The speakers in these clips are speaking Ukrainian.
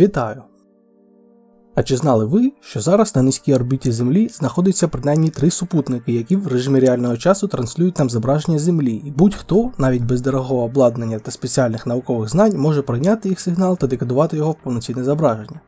Вітаю! А чи знали ви, що зараз на низькій орбіті Землі знаходиться принаймні три супутники, які в режимі реального часу транслюють нам зображення Землі, і будь-хто, навіть без дорогого обладнання та спеціальних наукових знань, може прийняти їх сигнал та декодувати його в повноцінне зображення?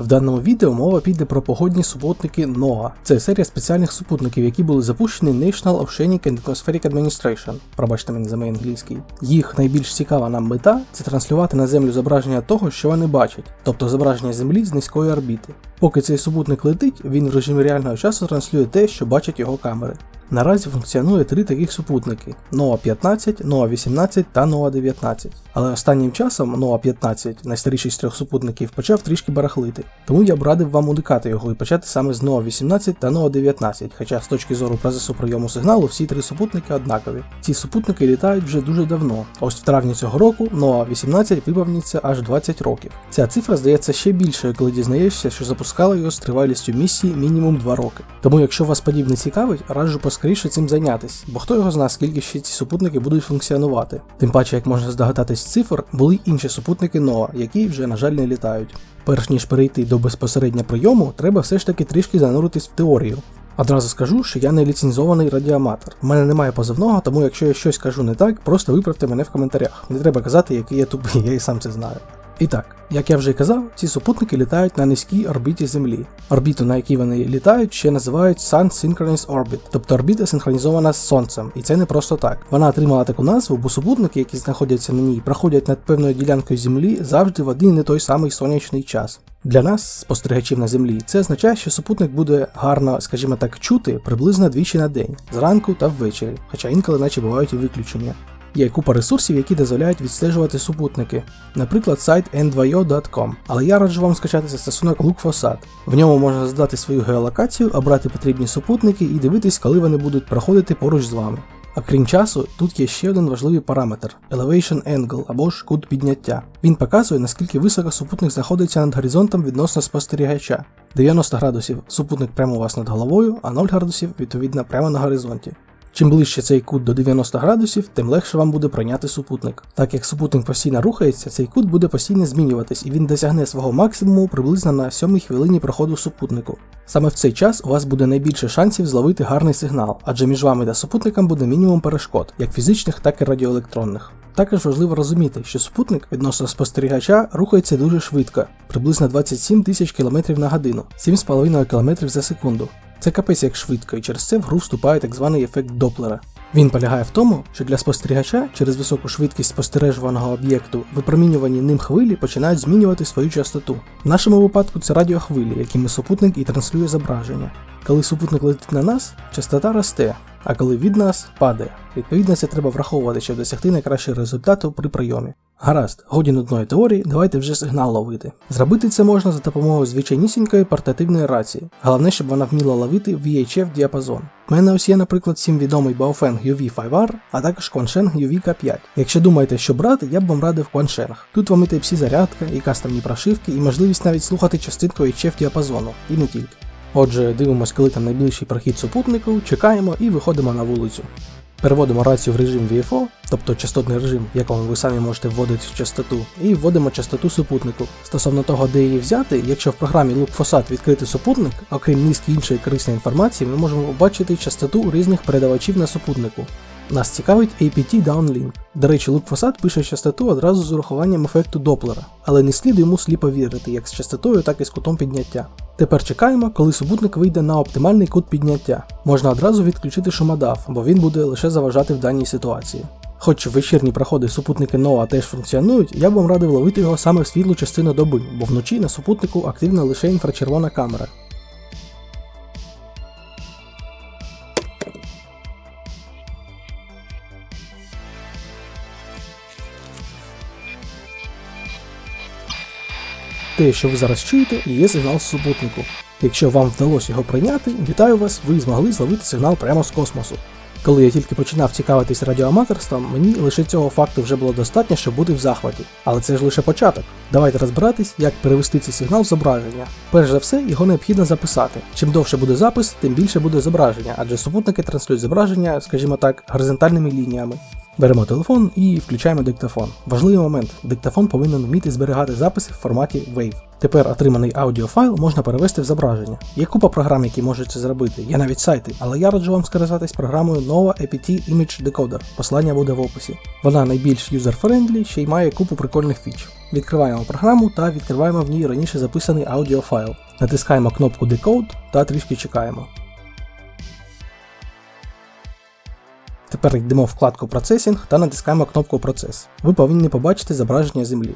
В даному відео мова піде про погодні супутники NOAA. Це серія спеціальних супутників, які були запущені National Oceanic and Atmospheric Administration. Пробачте мені за мій англійський. Їх найбільш цікава нам мета це транслювати на землю зображення того, що вони бачать, тобто зображення Землі з низької орбіти. Поки цей супутник летить, він в режимі реального часу транслює те, що бачать його камери. Наразі функціонує три таких супутники: NOAA 15, NOAA 18 та NOAA 19. Але останнім часом NOAA 15, найстаріший з трьох супутників, почав трішки барахлити. Тому я б радив вам уникати його і почати саме з NOAA 18 та NOAA 19, хоча з точки зору процесу прийому сигналу всі три супутники однакові. Ці супутники літають вже дуже давно. Ось в травні цього року NOAA 18 виповниться аж 20 років. Ця цифра здається ще більшою, коли дізнаєшся, що запускали його з тривалістю місії мінімум 2 роки. Тому, якщо вас подібне цікавить, раджу поскоріше цим зайнятися, бо хто його знає, скільки ще ці супутники будуть функціонувати. Тим паче, як можна здогадатись з цифр, були й інші супутники NOAA, які вже, на жаль, не літають. Перш ніж перейти до безпосередньо прийому, треба все ж таки трішки зануритись в теорію. Одразу скажу, що я не ліцензований радіоаматор. У мене немає позивного, тому якщо я щось кажу не так, просто виправте мене в коментарях. Не треба казати, який я тупий, я і сам це знаю. І так, як я вже й казав, ці супутники літають на низькій орбіті Землі. Орбіту, на якій вони літають, ще називають Sun Synchronous Orbit, тобто орбіта синхронізована з Сонцем, і це не просто так. Вона отримала таку назву, бо супутники, які знаходяться на ній, проходять над певною ділянкою Землі завжди в один і той самий сонячний час. Для нас, спостерігачів на землі, це означає, що супутник буде гарно, скажімо так, чути приблизно двічі на день, зранку та ввечері, хоча інколи наче бувають і виключення. Є купа ресурсів, які дозволяють відстежувати супутники, наприклад, сайт n2o.com, але я раджу вам скачати застосунок LookFosat. В ньому можна задати свою геолокацію, обрати потрібні супутники і дивитись, коли вони будуть проходити поруч з вами. А крім часу, тут є ще один важливий параметр Elevation Angle або ж кут підняття. Він показує, наскільки високо супутник знаходиться над горизонтом відносно спостерігача. 90 градусів супутник прямо у вас над головою, а 0 градусів відповідно прямо на горизонті. Чим ближче цей кут до 90 градусів, тим легше вам буде пройняти супутник. Так як супутник постійно рухається, цей кут буде постійно змінюватись і він досягне свого максимуму приблизно на 7 хвилині проходу супутнику. Саме в цей час у вас буде найбільше шансів зловити гарний сигнал, адже між вами та супутником буде мінімум перешкод, як фізичних, так і радіоелектронних. Також важливо розуміти, що супутник відносно спостерігача рухається дуже швидко, приблизно 27 тисяч км на годину, 7,5 км за секунду. Це капець як швидко, і через це в гру вступає так званий ефект Доплера. Він полягає в тому, що для спостерігача через високу швидкість спостережуваного об'єкту випромінювані ним хвилі починають змінювати свою частоту. В нашому випадку це радіохвилі, якими супутник і транслює зображення. Коли супутник летить на нас, частота росте, а коли від нас падає. Відповідно, це треба враховувати, щоб досягти найкращого результату при прийомі. Гаразд, годі нудної теорії, давайте вже сигнал ловити. Зробити це можна за допомогою звичайнісінької портативної рації. Головне, щоб вона вміла ловити VHF діапазон. У мене ось є, наприклад, всім відомий Baofeng UV5R, а також Quansheng UV-K5. Якщо думаєте, що брати, я б вам радив Quansheng. Тут вам і Type-C зарядка, і кастомні прошивки, і можливість навіть слухати частинку HF діапазону, і не тільки. Отже, дивимось, коли там найближчий прохід супутнику, чекаємо і виходимо на вулицю. Переводимо рацію в режим VFO, тобто частотний режим, в якому ви самі можете вводити частоту, і вводимо частоту супутнику. Стосовно того, де її взяти, якщо в програмі LookFosat відкрити супутник, окрім низки іншої корисної інформації, ми можемо побачити частоту різних передавачів на супутнику. Нас цікавить APT Downlink. До речі, LookFosat пише частоту одразу з урахуванням ефекту Доплера, але не слід йому сліпо вірити як з частотою, так і з кутом підняття. Тепер чекаємо, коли супутник вийде на оптимальний кут підняття. Можна одразу відключити шумодав, бо він буде лише заважати в даній ситуації. Хоч вечірні проходи супутники NOAA теж функціонують, я б вам радив ловити його саме в світлу частину доби, бо вночі на супутнику активна лише інфрачервона камера. Те, що ви зараз чуєте, є сигнал з супутнику. Якщо вам вдалося його прийняти, вітаю вас, ви змогли зловити сигнал прямо з космосу. Коли я тільки починав цікавитись радіоаматорством, мені лише цього факту вже було достатньо, щоб бути в захваті. Але це ж лише початок. Давайте розбиратись, як перевести цей сигнал в зображення. Перш за все, його необхідно записати. Чим довше буде запис, тим більше буде зображення, адже супутники транслюють зображення, скажімо так, горизонтальними лініями. Беремо телефон і включаємо диктофон. Важливий момент: диктофон повинен вміти зберігати записи в форматі WAV. Тепер отриманий аудіофайл можна перевести в зображення. Є купа програм, які можуть це зробити, є навіть сайти, але я раджу вам скористатись програмою Nova APT Image Decoder. Посилання буде в описі. Вона найбільш юзер-френдлі, ще й має купу прикольних фіч. Відкриваємо програму та відкриваємо в ній раніше записаний аудіофайл. Натискаємо кнопку Decode та трішки чекаємо. Тепер йдемо в вкладку Процесінг та натискаємо кнопку Процес. Ви повинні побачити зображення землі.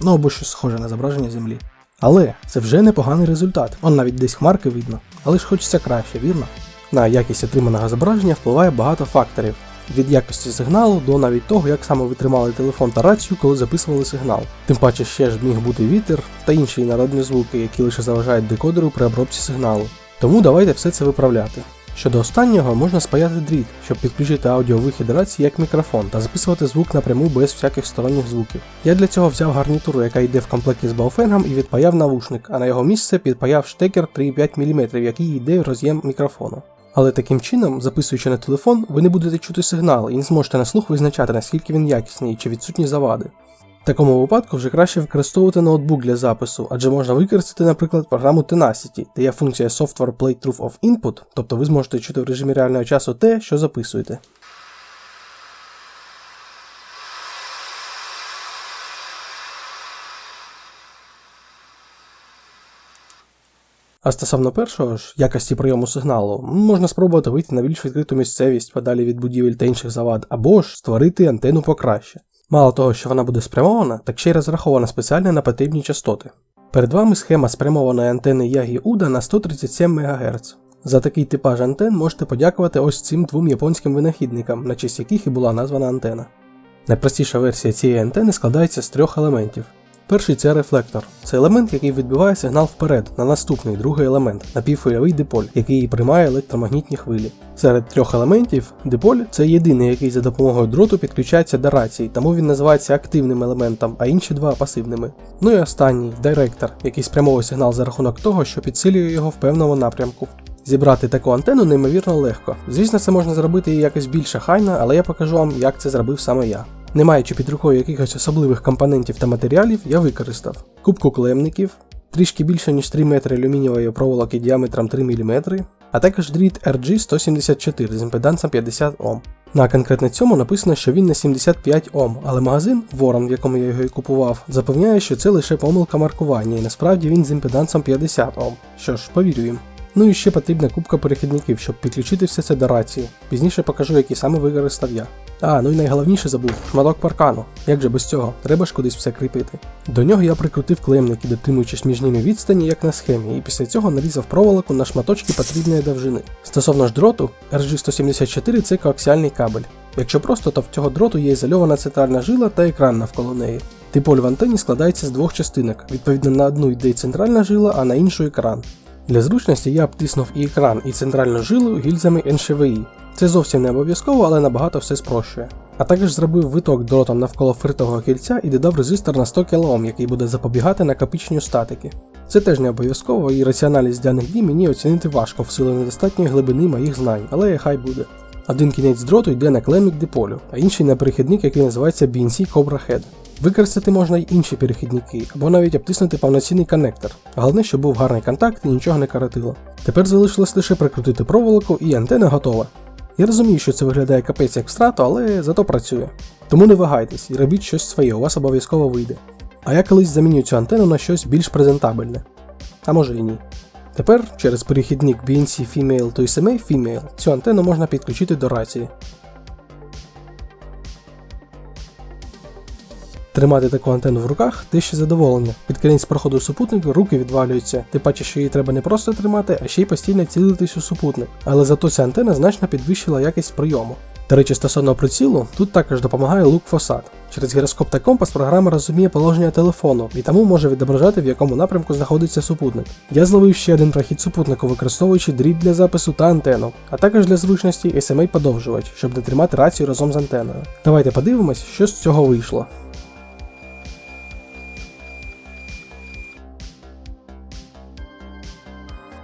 Ну або щось схоже на зображення землі. Але це вже непоганий результат. Он навіть десь хмарки видно. Але ж хочеться краще, вірно? На якість отриманого зображення впливає багато факторів. Від якості сигналу до навіть того, як саме ви тримали телефон та рацію, коли записували сигнал. Тим паче ще ж міг бути вітер та інші народні звуки, які лише заважають декодеру при обробці сигналу. Тому давайте все це виправляти. Щодо останнього, можна спаяти дріт, щоб підключити аудіовихід рації як мікрофон та записувати звук напряму без всяких сторонніх звуків. Я для цього взяв гарнітуру, яка йде в комплекті з бауфенгом і відпаяв навушник, а на його місце підпаяв штекер 3,5 мм, який йде в роз'єм мікрофону. Але таким чином, записуючи на телефон, ви не будете чути сигнал і не зможете на слух визначати, наскільки він якісний чи відсутні завади. Такому випадку вже краще використовувати ноутбук для запису, адже можна використати, наприклад, програму Tenacity, де є функція Software Play Truth of Input, тобто ви зможете чути в режимі реального часу те, що записуєте. А стосовно першого ж, якості прийому сигналу, можна спробувати вийти на більш відкриту місцевість подалі від будівель та інших завад, або ж створити антенну покраще. Мало того, що вона буде спрямована, так ще й розрахована спеціально на потрібні частоти. Перед вами схема спрямованої антени Ягі Уда на 137 МГц. За такий типаж антен можете подякувати ось цим двом японським винахідникам, на честь яких і була названа антена. Найпростіша версія цієї антени складається з трьох елементів. Перший це рефлектор. Це елемент, який відбиває сигнал вперед на наступний другий елемент напівхвильовий диполь, який приймає електромагнітні хвилі. Серед трьох елементів диполь це єдиний, який за допомогою дроту підключається до рації, тому він називається активним елементом, а інші два пасивними. Ну і останній директор, який спрямовує сигнал за рахунок того, що підсилює його в певному напрямку. Зібрати таку антенну неймовірно легко. Звісно, це можна зробити якось більше хайно, але я покажу вам, як це зробив саме я. Не маючи під рукою якихось особливих компонентів та матеріалів, я використав кубку клемників, трішки більше ніж 3 метри алюмінієвої проволоки діаметром 3 мм, а також дріт RG174 з імпедансом 50 Ом. На конкретно цьому написано, що він на 75 Ом, але магазин Ворон, в якому я його і купував, запевняє, що це лише помилка маркування, і насправді він з імпедансом 50 Ом. Що ж, повірю їм. Ну і ще потрібна кубка перехідників, щоб підключити все це до рації. Пізніше покажу, які саме використав я. А, ну і найголовніше забув шматок паркану. Як же без цього? Треба ж кудись все кріпити. До нього я прикрутив клемники, дотримуючись між ними відстані, як на схемі, і після цього нарізав проволоку на шматочки потрібної довжини. Стосовно ж дроту, RG174 це коаксіальний кабель. Якщо просто, то в цього дроту є ізольована центральна жила та екран навколо неї. Диполь в антені складається з двох частинок, відповідно на одну йде центральна жила, а на іншу екран. Для зручності я обтиснув і екран, і центральну жилу гільзами NCVI. Це зовсім не обов'язково, але набагато все спрощує. А також зробив виток дротом навколо фритового кільця і додав резистор на 100 кОм, який буде запобігати накопиченню статики. Це теж не обов'язково, і раціональність даних дій мені оцінити важко в силу недостатньої глибини моїх знань, але хай буде. Один кінець дроту йде на клемік диполю, а інший на перехідник, який називається BNC Cobra Head. Використати можна й інші перехідники, або навіть обтиснути повноцінний коннектор. Головне, щоб був гарний контакт і нічого не каратило. Тепер залишилось лише прикрутити проволоку і антена готова. Я розумію, що це виглядає капець як встрату, але зато працює. Тому не вагайтесь і робіть щось своє, у вас обов'язково вийде. А я колись заміню цю антенну на щось більш презентабельне. А може і ні. Тепер через перехідник BNC Female to SMA Female цю антенну можна підключити до рації. Тримати таку антенну в руках те ще задоволення. Під кінець проходу супутнику руки відвалюються, тим паче, що її треба не просто тримати, а ще й постійно цілитись у супутник. Але зато ця антенна значно підвищила якість прийому. До речі, стосовно прицілу, тут також допомагає лук Фосат. Через гіроскоп та компас програма розуміє положення телефону і тому може відображати, в якому напрямку знаходиться супутник. Я зловив ще один прохід супутнику, використовуючи дріт для запису та антенну, а також для зручності SMA подовжувач, щоб не тримати рацію разом з антеною. Давайте подивимось, що з цього вийшло.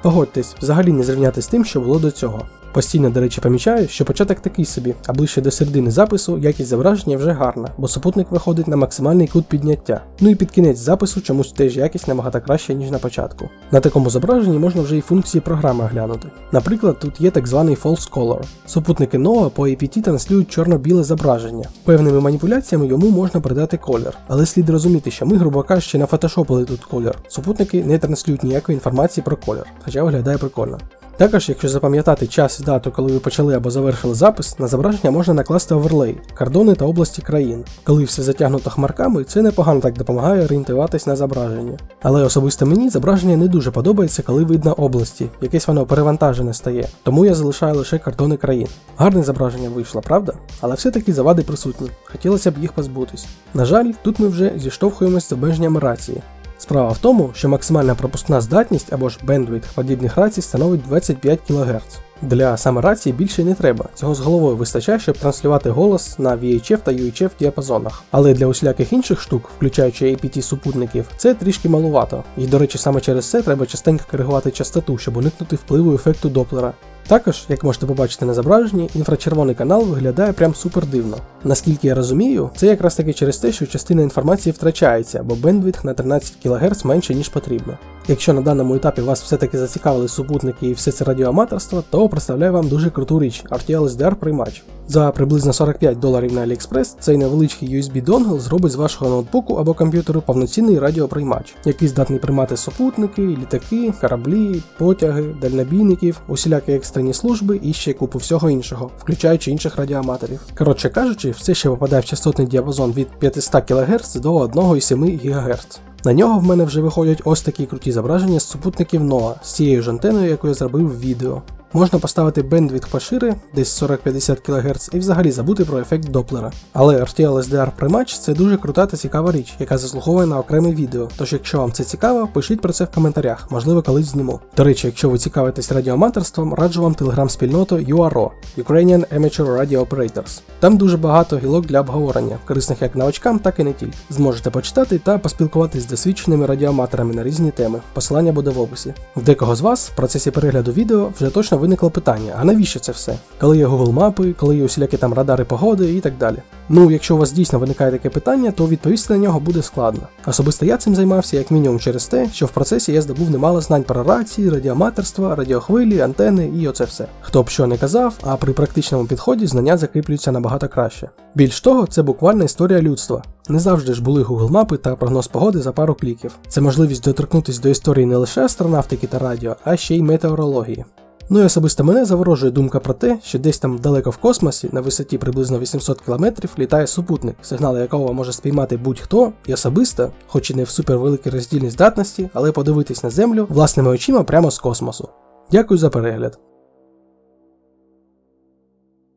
Погодьтесь, взагалі не зрівняти з тим, що було до цього. Постійно, до речі, помічаю, що початок такий собі, а ближче до середини запису якість зображення вже гарна, бо супутник виходить на максимальний кут підняття. Ну і під кінець запису чомусь теж якість набагато краще, ніж на початку. На такому зображенні можна вже і функції програми оглянути. Наприклад, тут є так званий false color. Супутники NOAA по APT транслюють чорно-біле зображення. Певними маніпуляціями йому можна придати колір, але слід розуміти, що ми, грубо кажучи, нафотошопили тут колір. Супутники не транслюють ніякої інформації про колір, хоча виглядає прикольно. Також, якщо запам'ятати час і дату, коли ви почали або завершили запис, на зображення можна накласти оверлей, кордони та області країн. Коли все затягнуто хмарками, це непогано так допомагає орієнтуватись на зображення. Але особисто мені зображення не дуже подобається, коли видно області, якесь воно перевантажене стає, тому я залишаю лише кордони країн. Гарне зображення вийшло, правда? Але все-таки завади присутні, хотілося б їх позбутись. На жаль, тут ми вже зіштовхуємось з обмеженнями рації. Справа в тому, що максимальна пропускна здатність або ж бендвіт подібних рацій становить 25 кГц. Для саме рації більше не треба, цього з головою вистачає, щоб транслювати голос на VHF та UHF діапазонах. Але для усіляких інших штук, включаючи APT супутників, це трішки малувато. І до речі, саме через це треба частенько коригувати частоту, щоб уникнути впливу ефекту Доплера. Також, як можете побачити на зображенні, інфрачервоний канал виглядає прям супер дивно. Наскільки я розумію, це якраз таки через те, що частина інформації втрачається, бо бендвідth на 13 кГц менше, ніж потрібно. Якщо на даному етапі вас все-таки зацікавили супутники і все це радіоаматорство, то представляю вам дуже круту річ RTL SDR приймач. За приблизно 45 доларів на AliExpress цей невеличкий USB донгл зробить з вашого ноутбуку або комп'ютеру повноцінний радіоприймач, який здатний приймати супутники, літаки, кораблі, потяги, дальнобійників, усілякі екстрені служби і ще купу всього іншого, включаючи інших радіоаматорів. Коротше кажучи, все ще попадає в частотний діапазон від 500 кГц до 1,7 ГГц. На нього в мене вже виходять ось такі круті зображення з супутників NOAA з цією ж антеною, яку я зробив в відео. Можна поставити бендвідth пошире, десь 40-50 кГц, і взагалі забути про ефект Доплера. Але RTL SDR приймач це дуже крута та цікава річ, яка заслуговує на окреме відео. Тож, якщо вам це цікаво, пишіть про це в коментарях, можливо, колись зніму. До речі, якщо ви цікавитесь радіоаматорством, раджу вам телеграм-спільноту URO Ukrainian Amateur Radio Operators. Там дуже багато гілок для обговорення, корисних як новачкам, так і не тільки. Зможете почитати та поспілкуватись з досвідченими радіоаматорами на різні теми. Посилання буде в описі. В декого з вас в процесі перегляду відео вже точно виникло питання: а навіщо це все? Коли є Google мапи, коли є усілякі там радари погоди і так далі. Ну, якщо у вас дійсно виникає таке питання, то відповісти на нього буде складно. Особисто я цим займався як мінімум через те, що в процесі я здобув немало знань про рації, радіоаматорства, радіохвилі, антени і оце все. Хто б що не казав, а при практичному підході знання закріплюються набагато краще. Більш того, це буквальна історія людства. Не завжди ж були Google мапи та прогноз погоди за пару кліків. Це можливість доторкнутися до історії не лише астронавтики та радіо, а ще й метеорології. Ну і особисто мене заворожує думка про те, що десь там далеко в космосі, на висоті приблизно 800 км, літає супутник, сигнал якого може спіймати будь-хто, і особисто, хоч і не в супервеликій роздільній здатності, але подивитись на землю власними очима прямо з космосу. Дякую за перегляд.